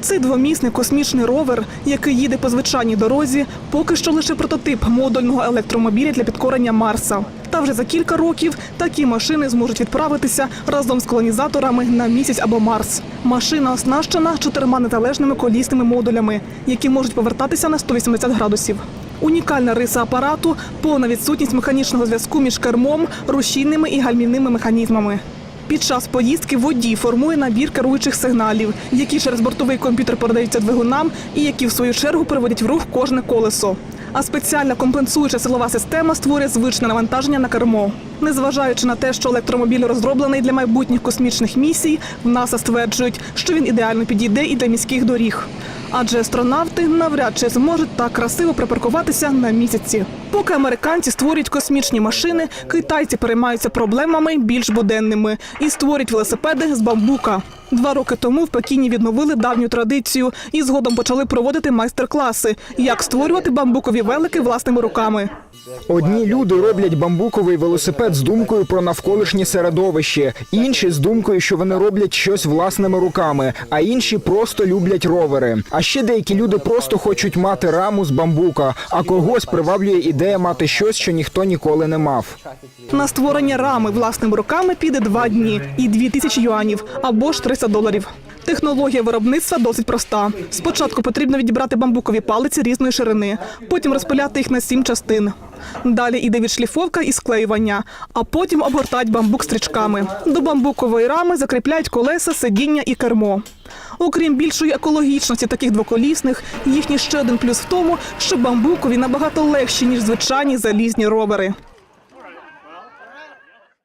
Цей двомісний космічний ровер, який їде по звичайній дорозі, поки що лише прототип модульного електромобіля для підкорення Марса. Та вже за кілька років такі машини зможуть відправитися разом з колонізаторами на місяць або Марс. Машина оснащена чотирма незалежними колісними модулями, які можуть повертатися на 180 градусів. Унікальна риса апарату повна відсутність механічного зв'язку між кермом, рушійними і гальмівними механізмами. Під час поїздки водій формує набір керуючих сигналів, які через бортовий комп'ютер передаються двигунам і які в свою чергу приводять в рух кожне колесо. А спеціальна компенсуюча силова система створює звичне навантаження на кермо. Незважаючи на те, що електромобіль розроблений для майбутніх космічних місій, в НАСА стверджують, що він ідеально підійде і для міських доріг. Адже астронавти навряд чи зможуть так красиво припаркуватися на місяці. Поки американці створюють космічні машини, китайці переймаються проблемами більш буденними і створюють велосипеди з бамбука. Два роки тому в Пекіні відновили давню традицію і згодом почали проводити майстер-класи, як створювати бамбукові велики власними руками. Одні люди роблять бамбуковий велосипед з думкою про навколишнє середовище, інші з думкою, що вони роблять щось власними руками, а інші просто люблять ровери. А ще деякі люди просто хочуть мати раму з бамбука, а когось приваблює ідея мати щось, що ніхто ніколи не мав. На створення рами власними руками піде два дні і дві тисячі юанів або ж 300 доларів. Технологія виробництва досить проста. Спочатку потрібно відібрати бамбукові палиці різної ширини, потім розпиляти їх на сім частин. Далі іде відшліфовка і склеювання, а потім обгортають бамбук стрічками. До бамбукової рами закріпляють колеса, сидіння і кермо. Окрім більшої екологічності таких двоколісних, їхній ще один плюс в тому, що бамбукові набагато легші, ніж звичайні залізні ровери.